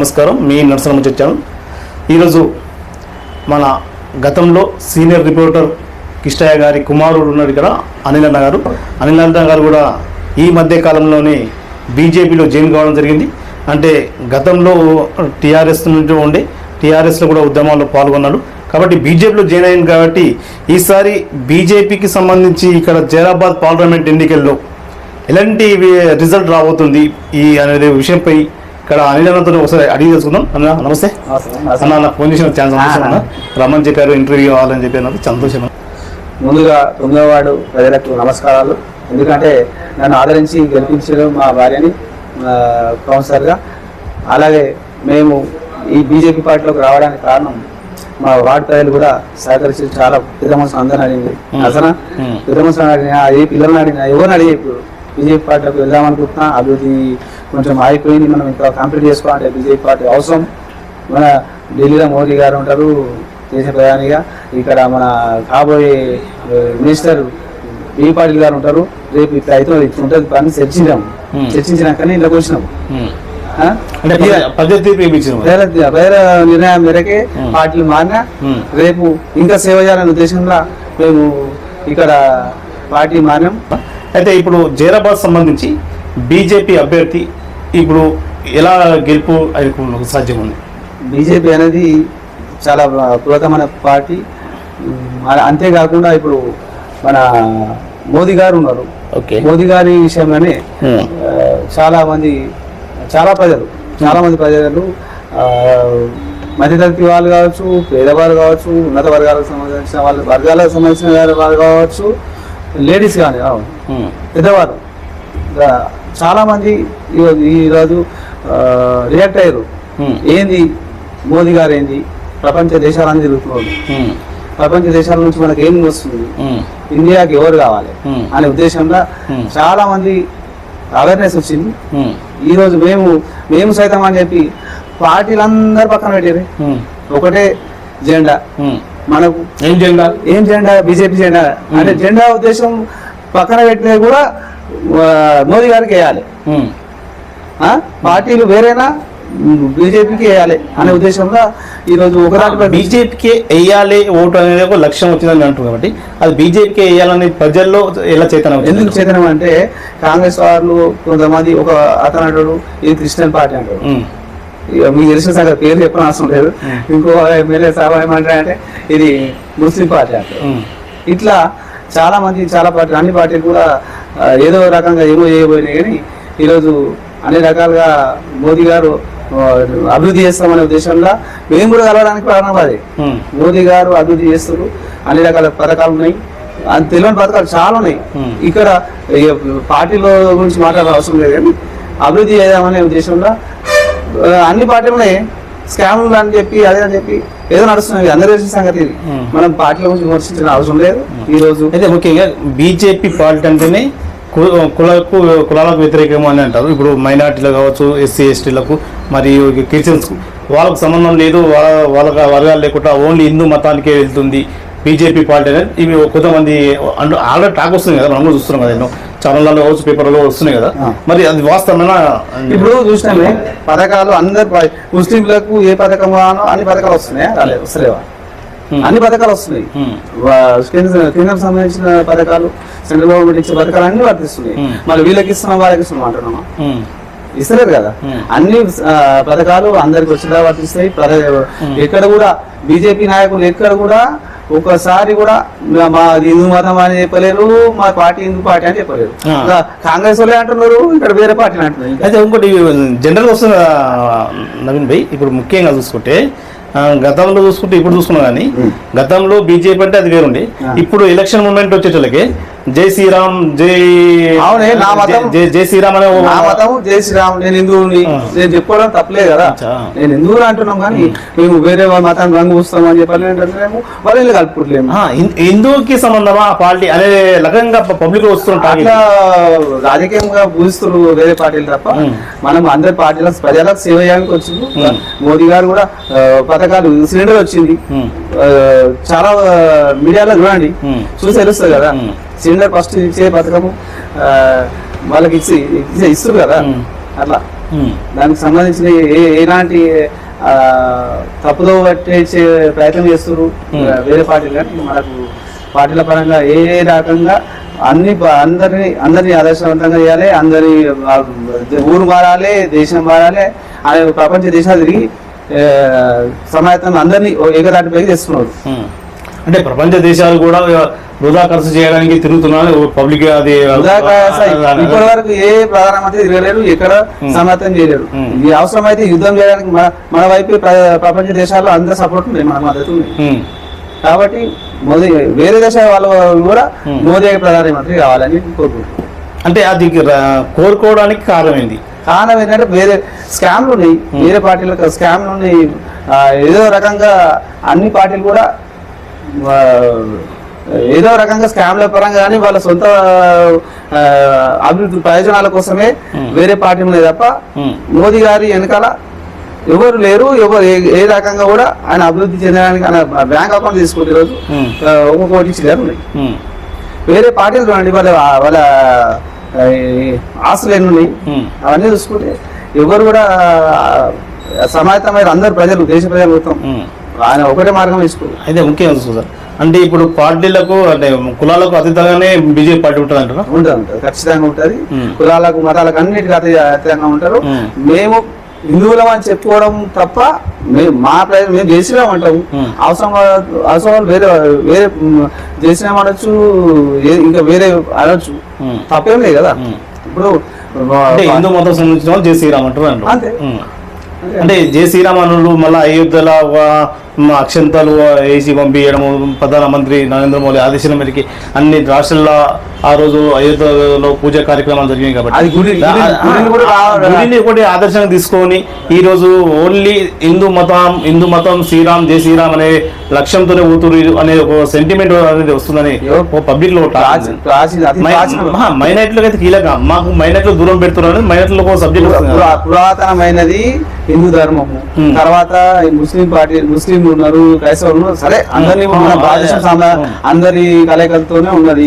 నమస్కారం. మీ నరసరమ్మ వచ్చాను ఈరోజు మన గతంలో సీనియర్ రిపోర్టర్ కిష్టయ్య గారి కుమారుడు ఉన్నాడు ఇక్కడ అనిల్ అన్న గారు. అనిల్ అన్న గారు కూడా ఈ మధ్య కాలంలోనే బీజేపీలో జాయిన్ కావడం జరిగింది. అంటే గతంలో టీఆర్ఎస్ నుండి ఉండే టీఆర్ఎస్లో కూడా ఉద్యమాల్లో పాల్గొన్నాడు. కాబట్టి బీజేపీలో జాయిన్ అయింది కాబట్టి ఈసారి బీజేపీకి సంబంధించి ఇక్కడ జైరాబాద్ పార్లమెంట్ ఎన్నికల్లో ఎలాంటి రిజల్ట్ రాబోతుంది ఈ అనే విషయంపై ఇక్కడ అనిల్ అన్నతో ఒకసారి అడిగి తెలుసుకుందాం. అన్న నమస్తే. అన్న నాకు ఫోన్ చేసిన సంతోషం అన్న. రమణ్ చెప్పారు ఇంటర్వ్యూ కావాలని చెప్పి నాకు సంతోషం ముందుగా తొమ్మిదవ ప్రజలకు నమస్కారాలు. ఎందుకంటే నన్ను ఆదరించి గెలిపించడం మా భార్యని కౌన్సిలర్గా. అలాగే మేము ఈ బీజేపీ పార్టీలోకి రావడానికి కారణం మా వార్డు ప్రజలు కూడా సహకరించి చాలా పెద్ద మనసు అందరిని అడిగింది. అసలు. పెద్ద మనసు అడిగినా ఏ పిల్లల్ని అడిగినా ఎవరిని అడిగి ఇప్పుడు? బీజేపీ పార్టీలోకి వెళ్దాం అనుకుంటున్నా. అభివృద్ధి కొంచెం ఆగిపోయింది. మనం ఇంకా కంప్లీట్ చేసుకోవాలంటే బీజేపీ పార్టీ అవసరం. మన ఢిల్లీలో మోదీ గారు ఉంటారు దేశ ప్రధానిగా. ఇక్కడ మన కాబోయే మినిస్టర్ బీ పాటిల్ గారు ఉంటారు. రేపు ఇట్లా అయితే ఇట్లా ఉంటుంది పని చర్చించాము. Hmm. చర్చించినాకనే ఇంట్లోకి వచ్చినాము. వేరే నిర్ణయం మేరకే పార్టీలు మారినా Hmm. రేపు ఇంకా సేవ చేయాలనే ఉద్దేశంలో మేము ఇక్కడ పార్టీ మారినాం అయితే ఇప్పుడు జైరాబాద్ సంబంధించి బీజేపీ అభ్యర్థి ఇప్పుడు ఎలా గెలుపు అది సాధ్యం ఉంది. బీజేపీ అనేది చాలా పురాతనమైన పార్టీ. అంతేకాకుండా ఇప్పుడు మన మోదీ గారు ఉన్నారు. ఓకే. మోదీ గారి విషయంలోనే చాలా మంది చాలా ప్రజలు చాలా మంది ప్రజలు మధ్యతరగతి వాళ్ళు కావచ్చు పేదవాళ్ళు కావచ్చు ఉన్నత వర్గాలకు సంబంధించిన వాళ్ళ వర్గాలకు సంబంధించిన వాళ్ళు కావచ్చు లేడీస్ కానీ పెద్దవారు. ఇంకా చాలా మంది ఈరోజు రియాక్ట్ అయ్యారు. ఏంది? మోదీ గారు ఏంది ప్రపంచ దేశాలన్నీ తిరుగుతున్నారు. ప్రపంచ దేశాల నుంచి మనకి ఏం వస్తుంది? ఇండియాకి ఎవరు కావాలి. అనే ఉద్దేశంలో. చాలా మంది అవేర్నెస్ వచ్చింది. ఈ రోజు మేము మేము సైతం అని చెప్పి పార్టీలందరూ పక్కన పెట్టారు ఒకటే జెండా. మనకు ఏం జెండా? ఏం జెండా? బీజేపీ జెండా. అంటే జెండా ఉద్దేశం పక్కన పెట్టినది కూడా మోదీ గారికి వేయాలి? పార్టీలు వేరేనా బీజేపీకి వేయాలి అనే ఉద్దేశంలో ఈ రోజు ఒకదాటి బీజేపీకి వేయాలి ఓటు అనేది ఒక లక్ష్యం వచ్చిందని అంటారు కాబట్టి అది బీజేపీకి వేయాలని ప్రజల్లో ఎలా చైతన్యం వచ్చింది? ఎందుకు చైతన్యం అంటే కాంగ్రెస్ వాళ్ళు కొంతమంది ఒక అతను అంటాడు ఇది క్రిస్టియన్ పార్టీ అంటాడు. మీకు తెలిసిన సంగతి పేరు చెప్పిన అవసరం లేదు ఇంకో ఎమ్మెల్యే సాబ్ ఏమంటారంటే ఇది ముస్లిం పార్టీ ఉమ్, ఇట్లా చాలా మంది చాలా పార్టీలు అన్ని పార్టీలు కూడా ఏదో రకంగా ఏమో చేయబోయినాయి కానీ ఈరోజు అన్ని రకాలుగా మోదీ గారు అభివృద్ధి చేస్తామనే ఉద్దేశంలో మేము కూడా కలవడానికి కారణం అది. మోదీ గారు అభివృద్ధి చేస్తారు అన్ని రకాల పథకాలు ఉన్నాయి. అది తెలియని పథకాలు చాలా ఉన్నాయి. ఇక్కడ ఇక పార్టీల గురించి మాట్లాడే అవసరం లేదు కానీ అభివృద్ధి చేద్దామనే ఉద్దేశంలో అన్ని పార్టీలు స్కామ్లు అని చెప్పి అదే అని చెప్పి ఏదో నడుస్తున్నాయి. అందరూ తెలిసిన సంగతి. మనం పార్టీల గురించి విమర్శించిన అవసరం లేదు. ఈ రోజు అయితే ముఖ్యంగా బీజేపీ పార్టీ అంటేనే కులకు కులాలకు వ్యతిరేకం అని అంటారు. ఇప్పుడు మైనార్టీలు కావచ్చు ఎస్సీ ఎస్టీలకు మరియు క్రిస్టియన్స్ వాళ్ళకు సంబంధం లేదు. వాళ్ళ వాళ్ళకి వర్గాలు లేకుండా ఓన్లీ హిందూ మతానికే వెళ్తుంది బీజేపీ పార్టీ అనేది. ఇవి కొంతమంది ఆల్రెడీ టాక్ వస్తుంది కదా. మనం కూడా చూస్తున్నాం కదా ఎన్నో. ఛానళ్ళలో కావచ్చు పేపర్లో వస్తున్నాయి కదా. మరి అది వాస్తవమైన? ఇప్పుడు చూసినామే పథకాలు అందరు ముస్లింలకు ఏ పథకం కావాలో అన్ని పథకాలు వస్తున్నాయి? రాలేదు వస్తలేవా. అన్ని పథకాలు వస్తున్నాయి. కేంద్ర సంబంధించిన పథకాలు సెంట్రల్ గవర్నమెంట్ ఇచ్చే పథకాలు అన్ని వర్తిస్తున్నాయి. మళ్ళీ వీళ్ళకి ఇస్తున్నాం వాళ్ళకి ఇస్తున్నాం అంటున్నామా ఇస్తలేరు కదా. అన్ని పథకాలు అందరికి వచ్చేలా వర్తిస్తాయి. ఎక్కడ కూడా బీజేపీ నాయకులు ఎక్కడ కూడా ఒకసారి కూడా మా- హిందూ మతం అని చెప్పలేరు మా పార్టీ హిందూ పార్టీ అని చెప్పలేరు. కాంగ్రెస్ వాళ్ళే అంటున్నారు ఇక్కడ వేరే పార్టీని అంటున్నారు. అయితే ఇంకోటి జనరల్గా వస్తున్న నవీన్ భాయ్ ఇప్పుడు ముఖ్యంగా చూసుకుంటే గతంలో చూసుకుంటే ఇప్పుడు చూసుకున్నాం కానీ గతంలో బీజేపీ అంటే అది వేరుండి. ఇప్పుడు ఎలక్షన్ మూమెంట్ వచ్చేటోళ్ళకి జై శ్రీరామ్ జై అవునే, నా మతం- జై- శ్రీరామ్ అనే నా మతం జై శ్రీరామ్ నేను హిందువుని. నేను చెప్పుకోవడం తప్పలేదు కదా. నేను హిందువుని అంటున్నాం కానీ మేము వేరే వాళ్ళ మతాన్ని రంగు పూస్తాం అని చెప్పాలి అంటున్నాము వాళ్ళు కలుపుకుంటలేము ఆ, హిం- హిందూకి సంబంధమా ఆ పార్టీ అనే రకంగా పబ్లిక్ వస్తుంటారు అట్లా రాజకీయంగా పూజిస్తున్నారు వేరే పార్టీలు తప్ప. మనం అందరి పార్టీల ప్రజలకు సేవ చేయడానికి వచ్చింది. మోదీ గారు కూడా పథకాలు సిలిండర్ వచ్చింది చాలా మీడియాలో చూడండి. చూసి తెలుస్తుంది కదా. సిలిండర్ ఫస్ట్ ఇచ్చే పథకము వాళ్ళకి ఇచ్చి ఇచ్చే- ఇస్తారు కదా. అట్లా. దానికి సంబంధించిన ఏ ఎలాంటి తప్పుదో పట్టేసే ప్రయత్నం చేస్తున్నారు Hmm. వేరే పార్టీలు కానీ మనకు పార్టీల పరంగా ఏ ఏ రకంగా అన్ని అందరినీ అందరినీ ఆదర్శవంతంగా చేయాలి అందరి ఊరు మారాలి దేశం మారాలి అనే ప్రపంచ దేశాలు తిరిగి ఆ, సమాయత్తం అందరినీ ఓ ఏకదాటిపైకి తెస్తున్నారు. అంటే ప్రపంచ దేశాలు కూడా వృధా ఖర్చు చేయడానికి తిరుగుతున్నారు పబ్లిక్ అది ఇప్పటి వరకు ఏ ప్రధానమంత్రి తిరగలేరు ఎక్కడ. సమాయత్తం చేయలేరు. ఈ అవసరమైతే యుద్ధం చేయడానికి మన వైపు ప్ర- ప్రపంచ దేశాల్లో అందరి సపోర్ట్ ఉంది మన మద్దతు ఉంది. కాబట్టి మోదీ వేరే దేశాల వాళ్ళు కూడా. మోదీ ప్రధానమంత్రి కావాలని కోరుకుంటున్నారు అంటే అది కోరుకోవడానికి కారణం ఏంది కారణం ఏంటంటే వేరే స్కామ్లు ఉన్నాయి వేరే పార్టీలకు స్కామ్లు ఉన్నాయి ఏదో రకంగా అన్ని పార్టీలు కూడా ఏదో రకంగా స్కామ్ల పరంగా కానీ వాళ్ళ సొంత అభివృద్ధి ప్రయోజనాల కోసమే. వేరే పార్టీ ఉన్నాయి తప్ప. మోదీ గారి వెనకాల ఎవరు లేరు ఎవరు ఏ- రకంగా కూడా ఆయన అభివృద్ధి చెందడానికి ఆయన బ్యాంక్ అకౌంట్ తీసుకుంటే రోజు. ఒక కోటి చిల్లర ఉన్నాయి ఉమ్. వేరే పార్టీలు చూడండి వాళ్ళ వాళ్ళ ఆ, ఈ ఆస్తులు ఎన్ని ఉన్నాయి. అవన్నీ చూసుకుంటే ఎవరు కూడా ఆ, సమాయత్తమైన అందరు ప్రజలు దేశ ప్రజలు మొత్తం. ఆయన ఒకటే మార్గం తీసుకోరు అయితే ముఖ్యం సార్ అంటే ఇప్పుడు పార్టీలకు అంటే కులాలకు అతీతంగానే బీజేపీ పార్టీ ఉంటుంది అంటారా ఉంటుంది ఖచ్చితంగా ఉంటుంది. కులాలకు మతాలకు అన్నిటికీ అతి అతీతంగా ఉంటారు. మేము హిందువులం అని చెప్పుకోవడం తప్ప మేము మా ప్రజలు మేము చేసినాం అంటాము Hmm. అవసరం అవసరం వేరే వేరే చేసినాం అనొచ్చు ఇంకా వేరే అనొచ్చు. తప్పేం లేదు కదా. ఇప్పుడు అంటే హిందూ మతం సంబంధించిన వాళ్ళు జై శ్రీరామ్ అంటారు. ఉమ్. అంటే జై శ్రీరామ్ అనులు మళ్ళీ అయోధ్యలో అక్షంతలు వేసి పంపించడము ప్రధానమంత్రి నరేంద్ర మోదీ ఆదేశాల మేరకి అన్ని రాష్ట్రాల్లో ఆ రోజు అయోధ్యలో పూజ కార్యక్రమాలు జరిగాయి కాబట్టి. కూడా ఆదర్శంగా తీసుకొని ఈ రోజు ఓన్లీ హిందూ మతం హిందూ మతం శ్రీరామ్ జై శ్రీరామ్ అనే లక్ష్యంతోనే ఊతురు అనే ఒక సెంటిమెంట్ అనేది వస్తుందని పబ్లిక్లో మైనార్టీలకు అయితే కీలకం. మాకు మైనార్టీలు దూరం పెడుతున్నారు మైనార్టీలో ఒక సబ్జెక్ట్ పురాతనమైనది హిందూ ధర్మము. తర్వాత ముస్లిం పార్టీ ముస్లిం ఉన్నారు క్రైస్తవులు ఉన్నారు సరే అందరి. మన. భారతదేశం. అందరి కలయికలతోనే ఉన్నది?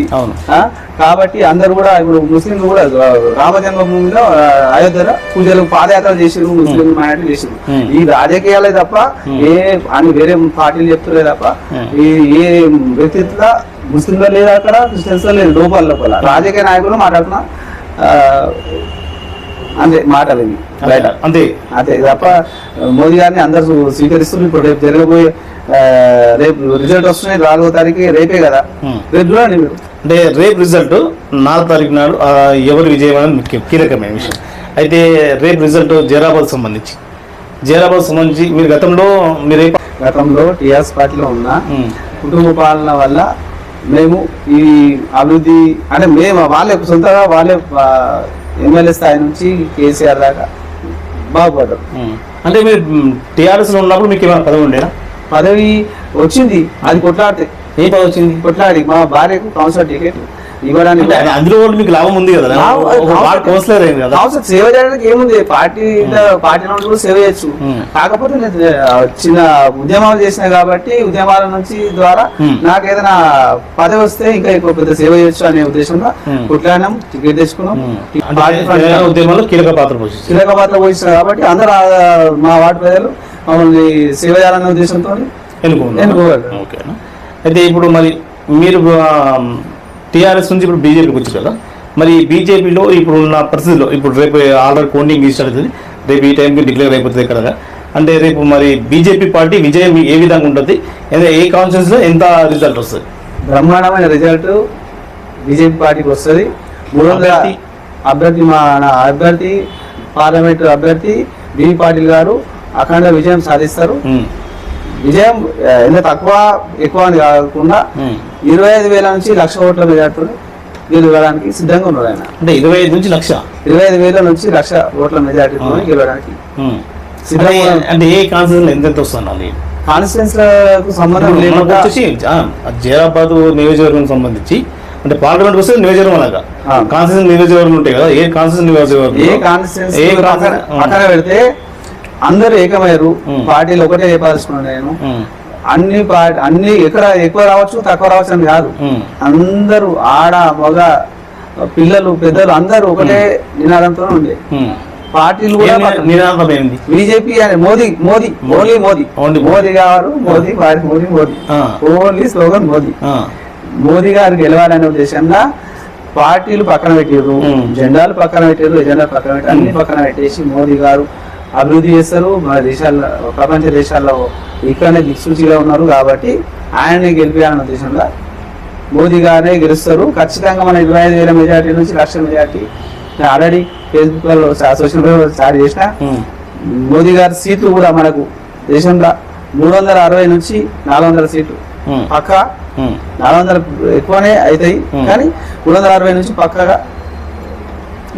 కాబట్టి అందరు కూడా ఇప్పుడు ముస్లింలు కూడా ఆ, రామ జన్మభూమిలో ఆ, అయోధ్యలో పూజలు పాదయాత్ర చేసిరు ముస్లిం మైనార్టీ చేసిరు. ఈ రాజకీయాలే తప్ప ఏ అని వేరే పార్టీలు చెప్తులే తప్ప. ఈ ఏ వ్యక్తిత్వ ముస్లింలో లేదు అక్కడ క్రిస్టియన్స్లో లేదు లోపల లోపల రాజకీయ నాయకులు మాట్లాడుతున్నా అంతే మాటలు ఇవి బయట. అంతే. అంతే తప్ప మోదీ గారిని అందరూ స్వీకరిస్తున్నారు. ఇప్పుడు రేపు జరగబోయే రేపు రిజల్ట్ వస్తున్నాయి నాలుగో తారీఖు రేపే కదా. రేపు చూడండి మీరు. అంటే రేపు రిజల్ట్ నాలుగు తారీఖు నాడు ఎవరు విజయం అనేది కీలకమైన విషయం. అయితే రేపు రిజల్ట్ జైరాబాద్ సంబంధించి. జైరాబాద్ సంబంధించి మీరు గతంలో మీరు గతంలో టిఆర్ఎస్ పార్టీలో ఉన్న కుటుంబ పాలన వల్ల మేము ఈ అభివృద్ధి అంటే మేము వాళ్ళే సొంతగా వాళ్ళే ఎమ్మెల్యే స్థాయి నుంచి కేసీఆర్ దాకా బాగుపడ్డారు. అంటే మీరు టీఆర్ఎస్లో ఉన్నప్పుడు మీకు ఏమైనా పదవి ఉండేనా? పదవి వచ్చింది. అది కొట్లాడితే. ఏ పదవి వచ్చింది? కొట్లాడి మా భార్యకు కౌన్సిలర్ టికెట్ ఇవ్వడానికి అందులో కూడా మీకు లాభం ఉంది కదా? కౌన్సిలర్ అయింది కదా? కౌన్సిలర్ సేవ చేయడానికి ఏముంది? పార్టీ పార్టీ నుండి కూడా సేవ చేయొచ్చు. కాకపోతే నేను చిన్న ఉద్యమాలు చేసిన కాబట్టి ఉద్యమాల నుంచి ద్వారా. నాకు ఏదైనా పదవి వస్తే ఇంకా ఎక్కువ పెద్ద సేవ చేయొచ్చు అనే ఉద్దేశంలో. కొట్లాడినాం టికెట్ తెచ్చుకున్నాం. తెలంగాణ ఉద్యమంలో కీలక పాత్ర పోషించారు కీలక పాత్ర పోషిస్తున్నారు కాబట్టి అందరూ మా వార్డు ప్రజలు మమ్మల్ని సేవ చేయాలనే ఉద్దేశంతో ఎన్నుకోవాలి. అయితే ఇప్పుడు మరి మీరు టీఆర్ఎస్ నుంచి ఇప్పుడు బీజేపీకి వచ్చారు కదా. మరి బీజేపీలో ఇప్పుడు ఉన్న పరిస్థితిలో ఇప్పుడు రేపు ఆల్రెడీ కౌంటింగ్ స్టార్ట్ అవుతుంది రేపు ఈ టైంకి డిక్లేర్ అయిపోతుంది ఇక్కడ. అంటే రేపు మరి బీజేపీ పార్టీ విజయం ఏ విధంగా ఉంటుంది? అంటే ఏ కాన్ఫరెన్స్లో ఎంత రిజల్ట్ వస్తుంది? బ్రహ్మాండమైన రిజల్ట్ బీజేపీ పార్టీకి వస్తుంది. మూడు వందల అభ్యర్థి? మా నా అభ్యర్థి పార్లమెంట్ అభ్యర్థి బి పాటిల్ గారు అఖండ విజయం సాధిస్తారు. విజయం ఎంత తక్కువ ఎక్కువ అని కాకుండా. ఇరవై ఐదు వేల నుంచి లక్ష ఓట్ల మెజార్టీ గెలవడానికి సిద్ధంగా ఉన్నారు ఆయన. అంటే ఇరవై ఐదు నుంచి లక్ష? ఇరవై ఐదు వేల నుంచి లక్ష ఓట్ల మెజార్టీతో ఆ. గెలవడానికి అంటే- ఏ ఎంత సంబంధం లేకుండా జైరాబాద్ నియోజకవర్గం సంబంధించి అంటే పార్లమెంట్ వస్తే నియోజకవర్గం అలాగా. కాన్స్టిట్యూషన్ నియోజకవర్గం ఉంటాయి కదా ఏ కాన్స్టిట్యూషన్ నియోజకవర్గం ఏ ఏ కాన్స్టిట్యూషన్ పక్కన పెడితే అందరూ ఏకమయ్యారు. పార్టీలు ఒకటే చెప్పాల్సుకున్నాను నేను. అన్ని పార్టీ అన్ని ఎక్కడ ఎక్కువ రావచ్చు తక్కువ రావచ్చు అని కాదు. అందరూ ఆడ మగ పిల్లలు పెద్దలు అందరూ ఒకటే నినాదంతో ఉండే. పార్టీలు కూడా ఏం నినాదం ఏంది? బీజేపీ అని మోదీ మోదీ ఓన్లీ మోదీ. మోదీ. గారు Modi Modi Modi. Only slogan Modi. Modi గారు గెలవాలనే ఉద్దేశంగా పార్టీలు పక్కన పెట్టారు. జెండాలు పక్కన పెట్టారు ఎజెండాలు పక్కన పెట్టి అన్ని పక్కన పెట్టేసి మోదీ గారు అభివృద్ధి చేస్తారు. మన దేశాల్లో ప్రపంచ దేశాల్లో ఇక్కడనే దిక్సూచిగా ఉన్నారు కాబట్టి ఆయన్ని గెలిపించాలనే ఉద్దేశంగా మోదీ గారే గెలుస్తారు. ఖచ్చితంగా మన ఇరవై ఐదు వేల మెజార్టీ నుంచి లక్ష మెజార్టీ. ఆల్రెడీ ఫేస్బుక్లో సోషల్ మీడియాలో స్టార్ట్ చేసిన. మోదీ గారి సీట్లు కూడా మనకు దేశంలో మూడు వందల అరవై నుంచి నాలుగు వందల సీట్లు పక్క నాలుగు వందల ఎక్కువనే అవుతాయి. కానీ మూడు వందల అరవై నుంచి పక్కగా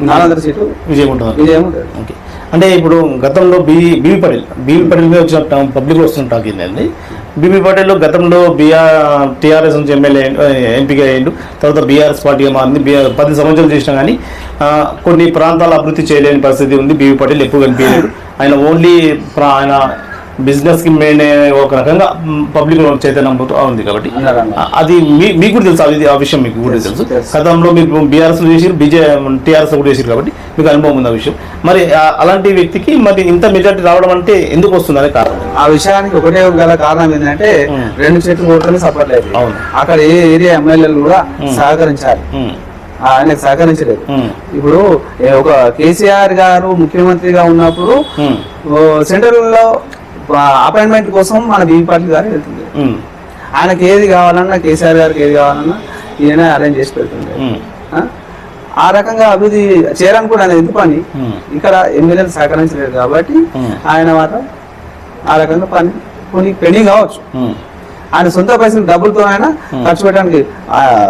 నాలుగు వందల సీట్లు విజయం ఉంటుంది. విజయం ఉంటుంది. అంటే ఇప్పుడు గతంలో B BV Patel BV Patel మీద వచ్చిన పబ్లిక్ వస్తున్న టాక్ ఏంటండి బీబీ పటేల్ గతంలో బీఆర్ టీఆర్ఎస్ నుంచి ఎమ్మెల్యే ఎంపీగా అయ్యిండు. తర్వాత బీఆర్ఎస్ పార్టీగా మారింది. బీఆర్ పది సంవత్సరాలు చేసినా కానీ కొన్ని ప్రాంతాల అభివృద్ధి చేయలేని పరిస్థితి ఉంది. బీబీ పటేల్ ఎక్కువ కనిపించలేదు. ఆయన ఓన్లీ ఆయన బిజినెస్కి మెయిన్ ఒక రకంగా పబ్లిక్ చైతన్యం ఉంది కాబట్టి అది మీ మీకు కూడా తెలుసు అది ఆ విషయం మీకు కూడా తెలుసు. గతంలో మీరు బీఆర్ఎస్ చేసారు బీజే టీఆర్ఎస్ కూడా చేసారు కాబట్టి మీకు అనుభవం ఉంది ఆ విషయం. మరి అలాంటి వ్యక్తికి మరి ఇంత మెజార్టీ రావడం అంటే ఎందుకు వస్తుంది అనే కారణం? ఆ విషయానికి ఒకటే గల కారణం ఏంటంటే. రెండు చెట్లు ఓట్లని సపోర్ట్ లేదు. అవును. అక్కడ ఏ ఏరియా ఎమ్మెల్యేలు కూడా. సహకరించాలి. ఉమ్, ఆయనకు సహకరించలేదు. ఇప్పుడు ఒక కేసీఆర్ గారు ముఖ్యమంత్రిగా ఉన్నప్పుడు సెంట్రల్లో అపాయింట్మెంట్ కోసం మన బీవీ పాటిల్ గారు వెళ్తుంది ఆయనకి ఏది కావాలన్నా కేసీఆర్ గారికి ఏది కావాలన్నా ఈయన అరేంజ్ చేసి పెడుతుంది ఆ? రకంగా అభివృద్ధి చేయాలనుకుని ఆయన ఎందుకు పని? ఇక్కడ ఎమ్మెల్యేలు సహకరించలేదు కాబట్టి. ఆయన మాత్రం ఆ రకంగా పని కొన్ని పెండింగ్ కావచ్చు. ఆయన సొంత పైసలు డబ్బులతో ఆయన ఖర్చు పెట్టడానికి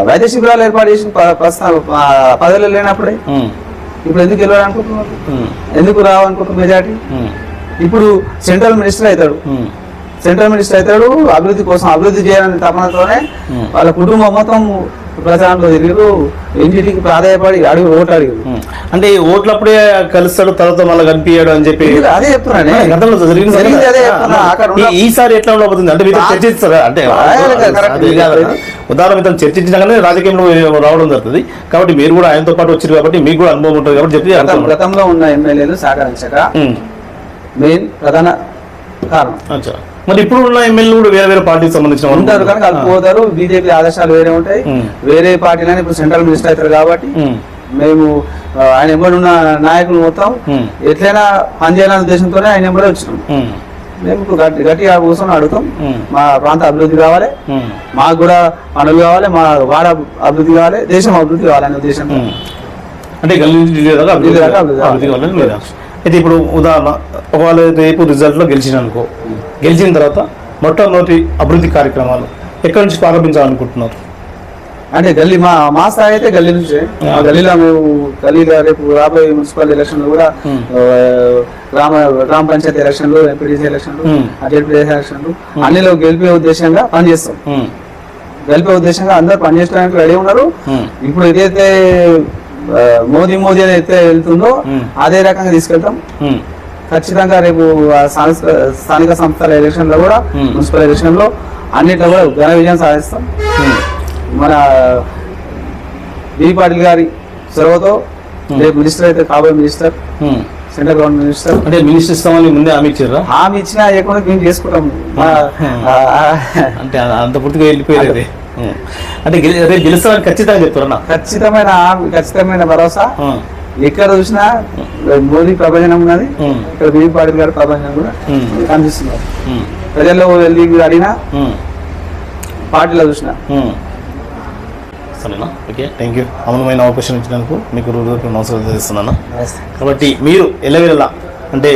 వైద్య శిబిరాలు ఏర్పాటు చేసిన పదవిలో లేనప్పుడే. ఇప్పుడు ఎందుకు గెలవాలనుకుంటున్నారు? ఉమ్, ఎందుకు రావాలనుకుంటున్నారు మెజార్టీ? ఇప్పుడు సెంట్రల్ మినిస్టర్ అవుతాడు సెంట్రల్ మినిస్టర్ అవుతాడు అభివృద్ధి కోసం అభివృద్ధి చేయాలనే తపనతోనే. వాళ్ళ కుటుంబం మొత్తం ప్రచారంలో తిరిగారు ఇంటింటికి ప్రాధాయపడి అడిగి ఓటు అడిగారు. అంటే ఈ ఓట్లప్పుడే కలుస్తాడు తర్వాత మళ్ళీ కనిపించాడు అని చెప్పి అదే చెప్తున్నానే ఈసారి ఎట్లా ఉండబోతుంది అంటే ఆ- చర్చిస్తారా అంటే. ఉదాహరణ మీతో చర్చించగానే రాజకీయంలో రావడం జరుగుతుంది కాబట్టి మీరు కూడా ఆయనతో పాటు వచ్చారు కాబట్టి మీకు కూడా అనుభవం ఉంటుంది కాబట్టి చెప్పి. గతంలో ఉన్న ఎమ్మెల్యేలు సహకరించక. మెయిన్ ప్రధాన కారణం. మరి ఇప్పుడు ఉన్న ఎమ్మెల్యేలు కూడా వేరే వేరే పార్టీకి సంబంధించిన ఉంటారు కానీ కలిపిపోతారు బీజేపీ ఆదేశాలు వేరే ఉంటాయి. వేరే పార్టీలని ఇప్పుడు సెంట్రల్ మినిస్టర్ అవుతారు కాబట్టి మేము. ఆయన ఎంబడి ఉన్న నాయకులు మొత్తం ఎట్లయినా పనిచేయాలనే ఉద్దేశంతోనే ఆయన ఎంబడే వచ్చినాం. మేము. ఇప్పుడు గట్టి గట్టిగా కూర్చొని అడుగుతాం. మా ప్రాంత అభివృద్ధి కావాలి. మాకు కూడా పనులు కావాలి. మా వాడ అభివృద్ధి కావాలి. దేశం అభివృద్ధి కావాలనే ఉద్దేశంతో. ఉమ్. అంటే అభివృద్ధి ఢిల్లీ అయితే ఇప్పుడు ఉదాహరణ ఒకవేళ రేపు రిజల్ట్లో గెలిచిన అనుకో గెలిచిన తర్వాత మొట్టమొదటి అభివృద్ధి కార్యక్రమాలు ఎక్కడి నుంచి ప్రారంభించాలనుకుంటున్నారు? అంటే గల్లీ మా మా స్థాయి అయితే గల్లీ నుంచే. మా గల్లీలో మేము గల్లీలో రేపు రాబోయే మున్సిపల్ ఎలక్షన్లు కూడా. ఆ, గ్రామ గ్రామ పంచాయతీ ఎలక్షన్లు ఎంపీటీసీ ఎలక్షన్లు. జడ్పీటీసీ ఎలక్షన్లు అన్నిలో గెలిపే ఉద్దేశంగా పనిచేస్తాం. గెలిపే ఉద్దేశంగా అందరూ పనిచేయడానికి రెడీ ఉన్నారు. ఇప్పుడు ఏదైతే మోదీ మోదీ అని అయితే వెళ్తుందో. అదే రకంగా తీసుకెళ్తాం ఖచ్చితంగా రేపు స్థానిక సంస్థల ఎలక్షన్లో కూడా. మున్సిపల్ ఎలక్షన్లో అన్నిట్లో కూడా ఘన విజయం సాధిస్తాం మన బి పాటిల్ గారి చొరవతో రేపు మినిస్టర్ అయితే కాబోయే మినిస్టర్. సెంట్రల్ గవర్నమెంట్ మినిస్టర్ అంటే మినిస్టర్ ఇస్తామని ముందే హామీ ఇచ్చారా హామీ ఇచ్చినా ఇవ్వకుండా మేము చేసుకుంటాం అంటే అంత పూర్తిగా వెళ్ళిపోయేది. ఉమ్. అంటే రేపు గెలుస్తామని ఖచ్చితంగా చెప్తారన్నా ఖచ్చితమైన ఖచ్చితమైన భరోసా. ఎక్కడ చూసినా మోదీ ప్రభంజనం ఉన్నది. ఇక్కడ బి పాటిల్ గారి ప్రభంజనం కూడా కనిపిస్తున్నారు ప్రజల్లో వెళ్ళి అడిగినా. పార్టీలో చూసినా. సరేనా? ఓకే థ్యాంక్ యూ అమలమైన అవకాశం ఇచ్చినందుకు మీకు రోజు నమస్కారం తెలియజేస్తున్నాను కాబట్టి మీరు ఎల్లవేళలా అంటే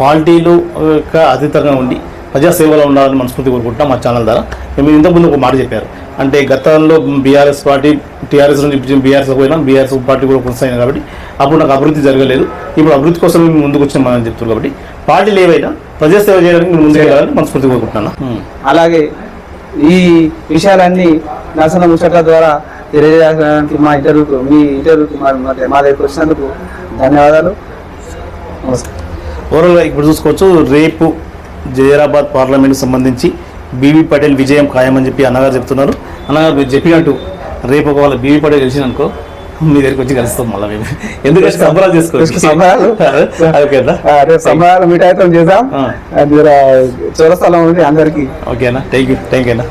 పార్టీలు యొక్క అతీతంగా ఉండి ప్రజాసేవలో ఉండాలని మనస్ఫూర్తి కోరుకుంటున్నాం మా ఛానల్ ద్వారా. మేము ఇంతకుముందు ఒక మాట చెప్పారు. అంటే గతంలో బీఆర్ఎస్ పార్టీ టీఆర్ఎస్ నుంచి బీఆర్ఎస్ పోయినా బీఆర్ఎస్ పార్టీ కూడా కొనసాగింది కాబట్టి అప్పుడు నాకు అభివృద్ధి జరగలేదు. ఇప్పుడు అభివృద్ధి కోసం మేము ముందుకు వచ్చామని చెప్తున్నారు కాబట్టి పార్టీలు ఏవైనా ప్రజాసేవ చేయడానికి ముందుకు వెళ్ళాలని మనస్ఫూర్తి కోరుకుంటున్నాను. అలాగే ఈ విషయాలన్నీ నర్సన ముచ్చట్ల ద్వారా తెలియజేయడానికి మా ఇంటర్వ్యూకు మీ ఇంటర్వ్యూకి మా దగ్గరికి వచ్చినందుకు ధన్యవాదాలు. నమస్కారం. ఓవరాల్గా ఇప్పుడు చూసుకోవచ్చు రేపు జైరాబాద్ పార్లమెంట్కి సంబంధించి బీవీ పటేల్ విజయం ఖాయమని చెప్పి అన్నగారు చెప్తున్నారు. అన్నగారు మీరు చెప్పినట్టు రేపు ఒకవేళ బీవీ పటేల్ గెలిచిననుకో మీ దగ్గరికి వచ్చి కలుస్తాం మళ్ళీ మేము. ఎందుకంటే సంబరాలు చేసుకోవచ్చు సంబరాలు. ఓకేనా ఆ, రేపు సంబరాలు మిఠాయితం చేద్దాం. చౌరస్థలం ఉంది అందరికి. ఓకేనా థ్యాంక్ యూ థ్యాంక్ యూ అన్న.